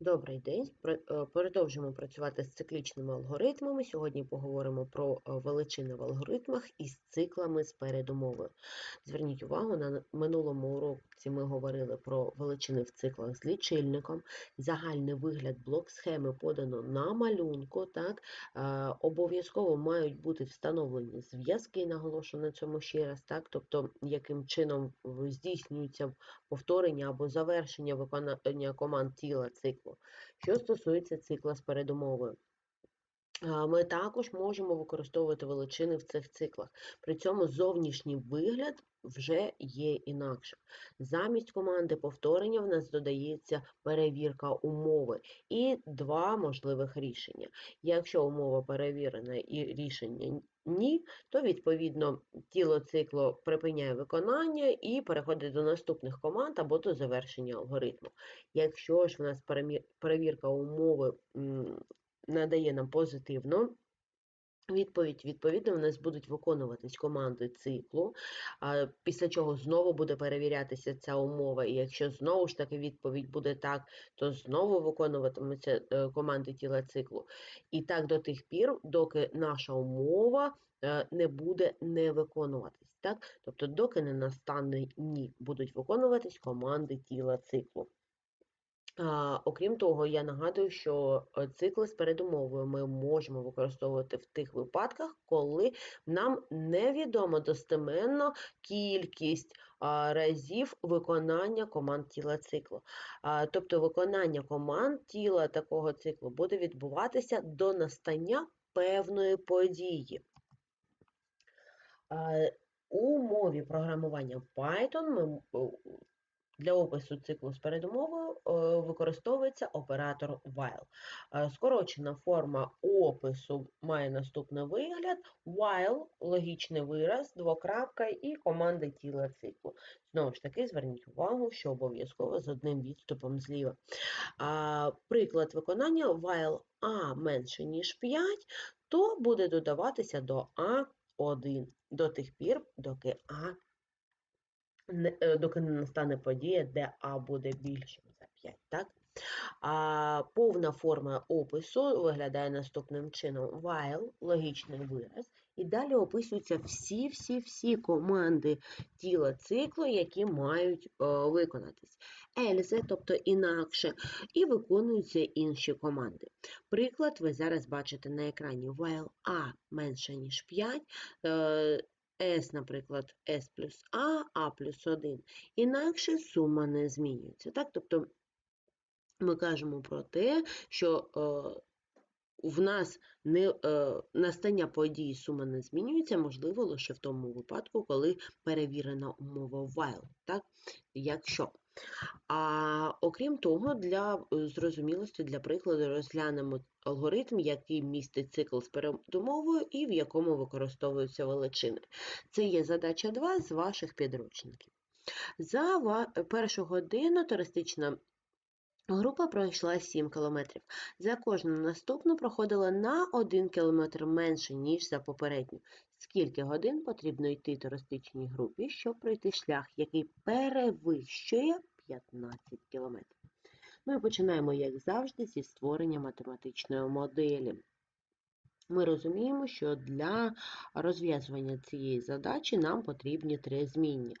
Добрий день. Е, Продовжимо працювати з циклічними алгоритмами. Сьогодні поговоримо про е, величини в алгоритмах із циклами з передумовою. Зверніть увагу, на минулому уроці ми говорили про величини в циклах з лічильником. Загальний вигляд блок схеми подано на малюнку. Так? Е, Обов'язково мають бути встановлені зв'язки, наголошую на цьому ще раз, так? тобто яким чином здійснюється повторення або завершення виконання команд тіла циклу. Що стосується цикла з передумовою, ми також можемо використовувати величини в цих циклах. При цьому зовнішній вигляд вже є інакшим. Замість команди повторення в нас додається перевірка умови і два можливих рішення. Якщо умова перевірена і рішення ні, то відповідно тіло циклу припиняє виконання і переходить до наступних команд або до завершення алгоритму. Якщо ж в нас перевірка умови надає нам позитивну відповідь, відповідно, в нас будуть виконуватись команди циклу, після чого знову буде перевірятися ця умова. І якщо знову ж таки відповідь буде так, то знову виконуватимуться е, команди тіла циклу. І так до тих пір, доки наша умова е, не буде не виконуватись. Так? Тобто, доки не настане ні, будуть виконуватись команди тіла циклу. Окрім того, я нагадую, що е, цикли з передумовою ми можемо використовувати в тих випадках, коли нам невідомо достеменно кількість разів виконання команд тіла циклу. Тобто виконання команд тіла такого циклу буде відбуватися до настання певної події. У мові програмування Python ми о, для опису циклу з передумовою е, використовується оператор while. Е, Скорочена форма опису має наступний вигляд: while – логічний вираз, двокрапка і команда тіла циклу. Знову ж таки, зверніть увагу, що обов'язково з одним відступом зліва. Приклад виконання while a менше, ніж 5, то буде додаватися до a1 до тих пір, доки е, доки не настане подія, де А буде більшим за 5, так? А повна форма опису виглядає наступним чином: while – логічний вираз, і далі описуються всі-всі-всі команди тіла циклу, які мають е, виконатись. Else, тобто інакше, і виконуються інші команди. Приклад ви зараз бачите на екрані while A менше, ніж 5, S, наприклад, S плюс А, А плюс 1. Інакше сума не змінюється. Так? Тобто ми кажемо про те, що е, в нас не, е, настання події сума не змінюється, можливо, лише в тому випадку, коли перевірена умова while. Так? Якщо. А окрім того, для е, зрозумілості, для прикладу, розглянемо алгоритм, який містить цикл з передумовою і в якому використовуються величини. Це є задача 2 з ваших підручників. За першу годину туристична група пройшла 7 км. За кожну наступну проходила на 1 км менше, ніж за попередню. Скільки годин потрібно йти туристичній групі, щоб пройти шлях, який перевищує 15 км? Ми починаємо, як завжди, зі створення математичної моделі. Ми розуміємо, що для розв'язування цієї задачі нам потрібні три змінні.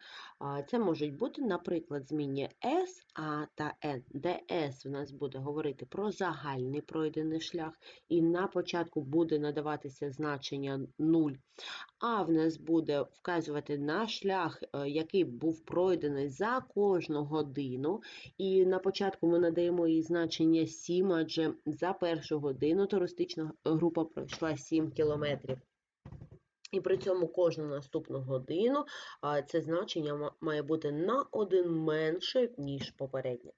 Це можуть бути, наприклад, змінні S, A та N, де S в нас буде говорити про загальний пройдений шлях, і на початку буде надаватися значення 0. А в нас буде вказувати на шлях, е, який був пройдений за кожну годину. І на початку ми надаємо їй значення 7, адже за першу годину туристична група пройшла 7 кілометрів. І при цьому кожну наступну годину це значення має бути на один менше, ніж попереднє.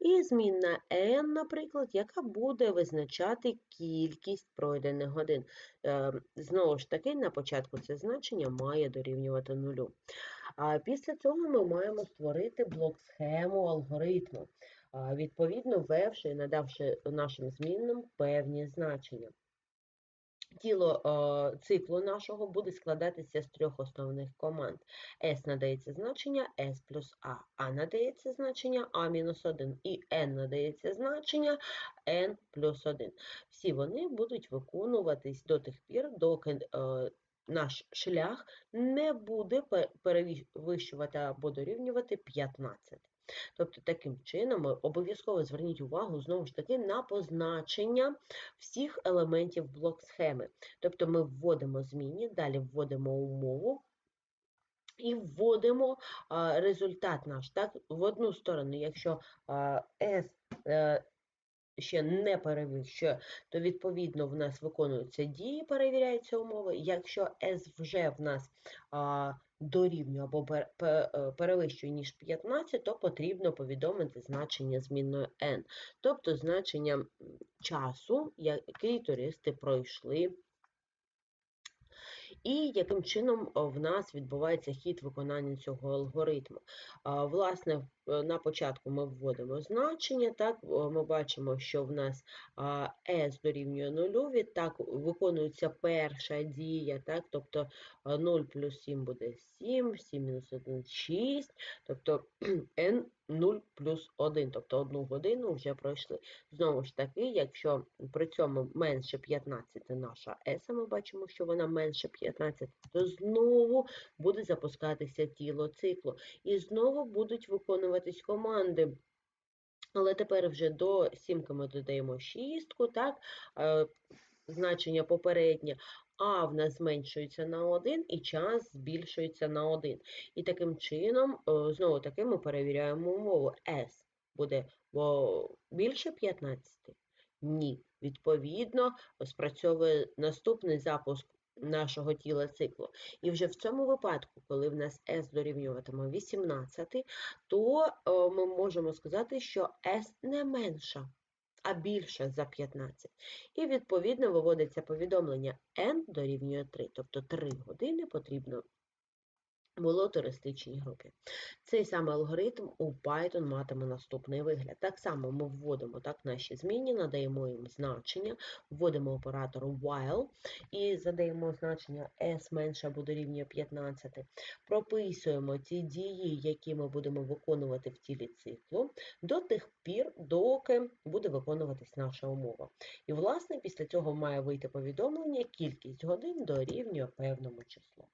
І змінна n, наприклад, яка буде визначати кількість пройдених годин. Е, Знову ж таки, на початку це значення має дорівнювати нулю. А після цього ми маємо створити блок-схему алгоритму, відповідно ввевши і надавши нашим змінним певні значення. Тіло е, циклу нашого буде складатися з трьох основних команд. S надається значення S плюс А, А надається значення А мінус 1 і N надається значення N плюс 1. Всі вони будуть виконуватись до тих пір, доки е, наш шлях не буде пе- перевищувати або дорівнювати 15. Тобто, таким чином, ми обов'язково зверніть увагу знову ж таки на позначення всіх елементів блок-схеми. Тобто ми вводимо змінні, далі вводимо умову і вводимо а, результат наш так, в одну сторону. Якщо а, S е, ще не перевищує, то відповідно в нас виконуються дії, перевіряються умови. Якщо S вже в нас а, дорівнює або е, перевищує, ніж 15, то потрібно повідомити значення зміною n, тобто значення часу, який туристи пройшли і яким чином в нас відбувається хід виконання цього алгоритму. Власне, на початку ми вводимо значення, так, ми бачимо, що в нас S дорівнює нулю, відтак виконується перша дія, так, тобто 0 плюс 7 буде 7, 7 мінус 1 – 6, тобто n 0 плюс 1, тобто одну годину вже пройшли. Знову ж таки, якщо при цьому менше 15 наша S, а ми бачимо, що вона менше 15, то знову буде запускатися тіло циклу. І знову будуть виконуватись команди. Але тепер вже до сімки ми додаємо шістку, так, е, значення попереднє, а в нас зменшується на 1 і час збільшується на 1. І таким чином, е, знову таки, ми перевіряємо умову. S буде більше 15? Ні. Відповідно, спрацьовує наступний запуск нашого тіла циклу. І вже в цьому випадку, коли в нас S дорівнюватиме 18, то е, ми можемо сказати, що S не менша, а більше за 15. І відповідно виводиться повідомлення N дорівнює 3, тобто 3 години потрібно було туристичній групі. Цей самий алгоритм у Python матиме наступний вигляд. Так само ми вводимо так наші змінні, надаємо їм значення, вводимо оператор while і задаємо значення s менше або дорівнює 15, прописуємо ті дії, які ми будемо виконувати в тілі циклу, до тих пір, доки буде виконуватись наша умова. І, власне, після цього має вийти повідомлення, кількість годин дорівнює певному числу.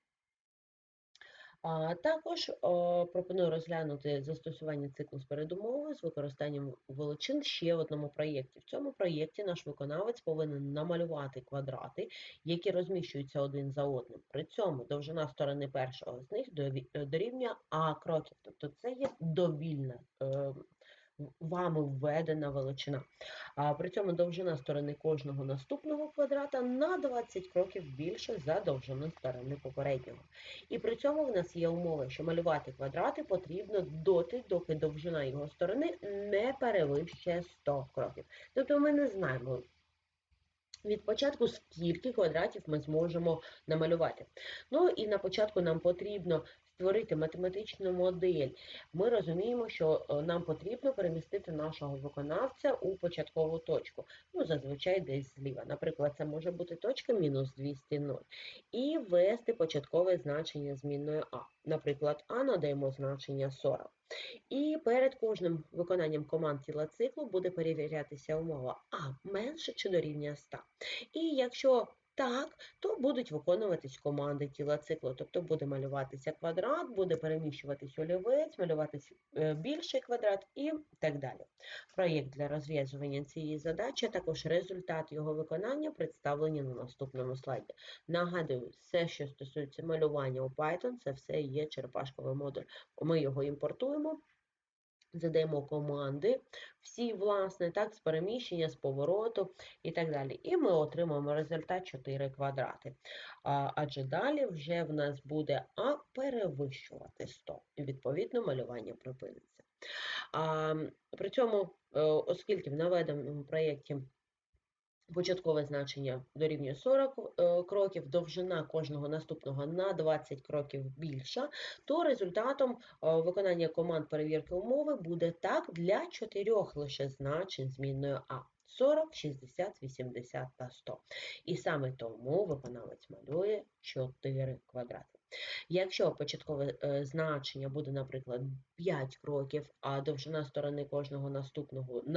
А також о, пропоную розглянути застосування циклу з передумовою з використанням величин ще в одному проєкті. В цьому проєкті наш виконавець повинен намалювати квадрати, які розміщуються один за одним. При цьому довжина сторони першого з них е, дорівнює А кроків, тобто це є довільна е, вами введена величина. А при цьому довжина сторони кожного наступного квадрата на 20 кроків більше за довжину сторони попереднього. І при цьому в нас є умова, що малювати квадрати потрібно доти, доки довжина його сторони не перевищує 100 кроків. Тобто ми не знаємо від початку, скільки квадратів ми зможемо намалювати. Ну і на початку нам потрібно створити математичну модель. Ми розуміємо, що е, нам потрібно перемістити нашого виконавця у початкову точку. Ну, зазвичай десь зліва. Наприклад, це може бути точка мінус 200 0. І ввести початкове значення змінною А. Наприклад, А надаємо значення 40. І перед кожним виконанням команд тіла циклу буде перевірятися умова А менше чи дорівнює 100. І якщо так, то будуть виконуватись команди тіла циклу. Тобто буде малюватися квадрат, буде переміщуватись олівець, малюватись е, більший квадрат і так далі. Проєкт для розв'язування цієї задачі, також результат його виконання представлені на наступному слайді. Нагадую, все, що стосується малювання у Python, це все є черепашковий модуль. Ми його імпортуємо. Задаємо команди, всі, власне, так, з переміщення, з повороту і так далі. І ми отримаємо результат 4 квадрати. А, адже далі вже в нас буде А перевищувати 100. І відповідно малювання припиниться. А, при цьому, е, оскільки в наведеному проєкті Початкове значення дорівнює 40 е, кроків, довжина кожного наступного на 20 кроків більша, то результатом е, виконання команд перевірки умови буде так для чотирьох лише значень змінною А. 40, 60, 80 та 100. І саме тому виконавець малює 4 квадрати. Якщо початкове е, значення буде, наприклад, 5 кроків, а довжина сторони кожного наступного